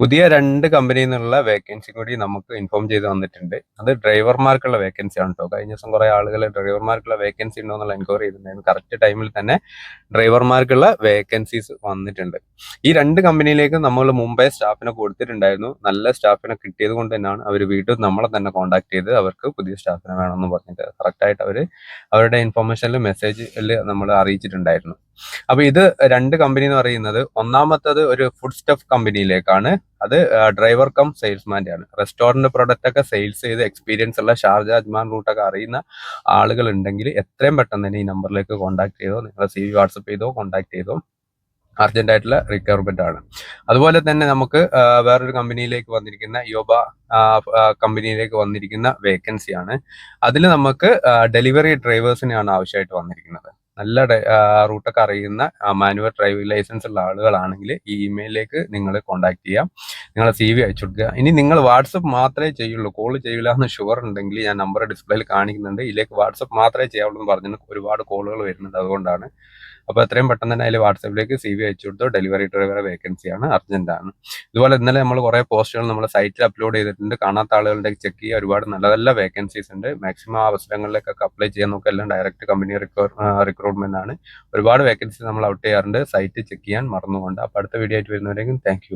പുതിയ രണ്ട് കമ്പനിയിൽ നിന്നുള്ള വേക്കൻസി കൂടി നമുക്ക് ഇൻഫോം ചെയ്ത് വന്നിട്ടുണ്ട് അത് ഡ്രൈവർമാർക്കുള്ള വേക്കൻസി ആണ് കേട്ടോ കഴിഞ്ഞ ദിവസം കുറെ ആളുകൾ ഡ്രൈവർമാർക്കുള്ള വേക്കൻസി ഉണ്ടോ എന്നുള്ള എൻക്വയറി ചെയ്തിട്ടുണ്ടായിരുന്നു. കറക്റ്റ് ടൈമിൽ തന്നെ ഡ്രൈവർമാർക്കുള്ള വേക്കൻസീസ് വന്നിട്ടുണ്ട്. ഈ രണ്ട് കമ്പനിയിലേക്ക് നമ്മൾ മുംബൈ സ്റ്റാഫിനെ കൊടുത്തിട്ടുണ്ടായിരുന്നു. നല്ല സ്റ്റാഫിനെ കിട്ടിയത് കൊണ്ട് തന്നെയാണ് അവർ വീണ്ടും നമ്മളെ തന്നെ കോൺടാക്ട് ചെയ്ത് അവർക്ക് പുതിയ സ്റ്റാഫിനെ വേണമെന്ന് പറഞ്ഞിട്ട്. കറക്റ്റായിട്ട് അവർ അവരുടെ ഇൻഫർമേഷനിൽ മെസ്സേജിൽ നമ്മൾ അറിയിച്ചിട്ടുണ്ടായിരുന്നു. അപ്പൊ ഇത് രണ്ട് കമ്പനി എന്ന് പറയുന്നത്. ഒന്നാമത്തത് ഒരു ഫുഡ് സ്റ്റഫ് കമ്പനിയിലേക്കാണ് അത് ഡ്രൈവർ കം സെയിൽസ്മാന്റെ ആണ് റെസ്റ്റോറന്റ് പ്രൊഡക്റ്റ് ഒക്കെ സെയിൽസ് ചെയ്ത് എക്സ്പീരിയൻസ് ഉള്ള ഷാർജ അജ്മാൻ റൂട്ടൊക്കെ അറിയുന്ന ആളുകൾ ഉണ്ടെങ്കിൽ എത്രയും പെട്ടെന്ന് തന്നെ ഈ നമ്പറിലേക്ക് കോൺടാക്ട് ചെയ്തോ നിങ്ങളെ സി വി വാട്സപ്പ് ചെയ്തോ കോൺടാക്ട് ചെയ്തോ അർജന്റ് ആയിട്ടുള്ള റിക്വയർമെന്റ് ആണ്. അതുപോലെ തന്നെ നമുക്ക് വേറൊരു കമ്പനിയിലേക്ക് വന്നിരിക്കുന്ന യോബ കമ്പനിയിലേക്ക് വന്നിരിക്കുന്ന വേക്കൻസി ആണ്. അതിൽ നമുക്ക് ഡെലിവറി ഡ്രൈവേഴ്സിനെയാണ് ആവശ്യമായിട്ട് വന്നിരിക്കുന്നത്. നല്ല റൂട്ടൊക്കെ അറിയുന്ന മാനുവൽ ഡ്രൈവിംഗ് ലൈസൻസ് ഉള്ള ആളുകളാണെങ്കിൽ ഈ ഇമെയിലിലേക്ക് നിങ്ങൾ കോൺടാക്ട് ചെയ്യാം. നിങ്ങളെ സി വി അയച്ചു കൊടുക്കുക. ഇനി നിങ്ങൾ വാട്സപ്പ് മാത്രമേ ചെയ്യുള്ളൂ. കോൾ ചെയ്യില്ല എന്ന് ഷുവർ ഉണ്ടെങ്കിൽ ഞാൻ നമ്പർ ഡിസ്പ്ലേയിൽ കാണിക്കുന്നുണ്ട്. ഇതിലേക്ക് വാട്സപ്പ് മാത്രമേ ചെയ്യാവുള്ളൂ എന്ന് പറഞ്ഞു ഒരുപാട് കോളുകൾ വരുന്നുണ്ട് അതുകൊണ്ടാണ്. അപ്പോൾ എത്രയും പെട്ടെന്ന് തന്നെ അതിൽ വാട്സപ്പിലേക്ക് സി വി അയച്ചു കൊടുത്തു? ഡെലിവറി ഡ്രൈവറെ വേക്കൻസി ആണ്. അർജന്റ് ആണ്. ഇതുപോലെ ഇന്നലെ നമ്മൾ കുറേ പോസ്റ്റുകൾ നമ്മൾ സൈറ്റിൽ അപ്ലോഡ് ചെയ്തിട്ടുണ്ട്. കാണാത്ത ആളുകളുടെ ചെക്ക് ചെയ്യുക ഒരുപാട് നല്ല നല്ല വേക്കൻസീസ് ഉണ്ട്. മാക്സിമം അവസരങ്ങളിലേക്കൊക്കെ അപ്ലൈ ചെയ്യാൻ നോക്കുക. എല്ലാം ഡയറക്റ്റ് കമ്പനി റിക്രൂട്ട്മെന്റ് ആണ്. ഒരുപാട് വേക്കൻസി നമ്മൾ ഔട്ട് ചെയ്യാറുണ്ട്. സൈറ്റ് ചെക്ക് ചെയ്യാൻ മറന്നുകൊണ്ട് അപ്പോൾ അടുത്ത വീഡിയോ ആയിട്ട് വരുന്നവരെങ്കിലും താങ്ക്